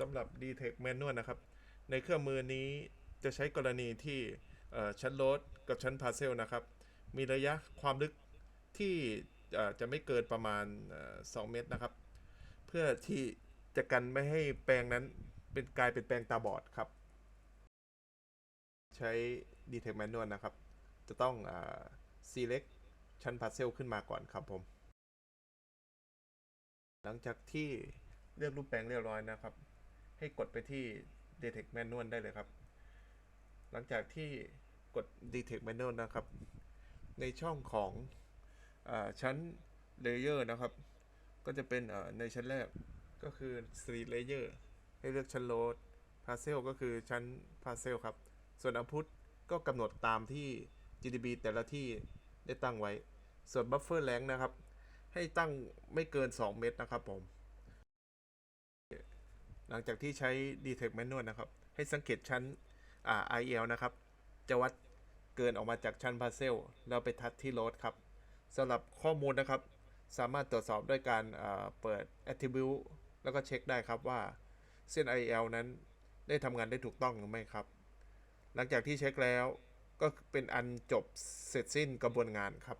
สำหรับ d t e c Manual นะครับ ในเครื่องมือนี้จะใช้กรณีที่ชั้นโลดกับชั้นพาเซลนะครับ มีระยะความลึกที่จะไม่เกินประมาณเอ่อ2เมตรนะครับ เพื่อที่จะกันไม่ให้แปลงนั้นเป็นกลายเป็นแปลงตาบอดครับ ใช้ d t e c Manual นะครับ จะต้องเอ่อ select ชั้นพาเซลขึ้นมาก่อนครับผม หลังจากที่เลือกรูปแปลงเรียบร้อยนะครับ ให้กดไปที่ Detect Manual ได้เลยครับ หลังจากที่กด Detect Manual นะครับ ในช่องของอชั้น Layer นะครับ ก็จะเป็นในชั้นแรกก็คือ Street Layer ให้เลือกชั้น Load Parcel ก็คือชั้น Parcel ครับ ส่วน Output ก็กำหนดตามที่ GDB แต่ละที่ได้ตั้งไว้ ส่วน Buffer Length นะครับ ให้ตั้งไม่เกิน 2 เมตรนะครับผม หลังจากที่ใช้ Detect Manual นะครับ ให้สังเกตชั้นอ่า IL นะครับ จะวัดเกินออกมาจากชั้น Parcel แล้วไปทัดที่ Load ครับสำหรับข้อมูลนะครับ สามารถตรวจสอบด้วยการเปิด Attribute แล้วก็เช็คได้ครับว่าเส้น IL นั้นได้ทำงานได้ถูกต้องหรือไม่ครับ หลังจากที่เช็คแล้วก็เป็นอันจบเสร็จสิ้นกระบวนงานครับ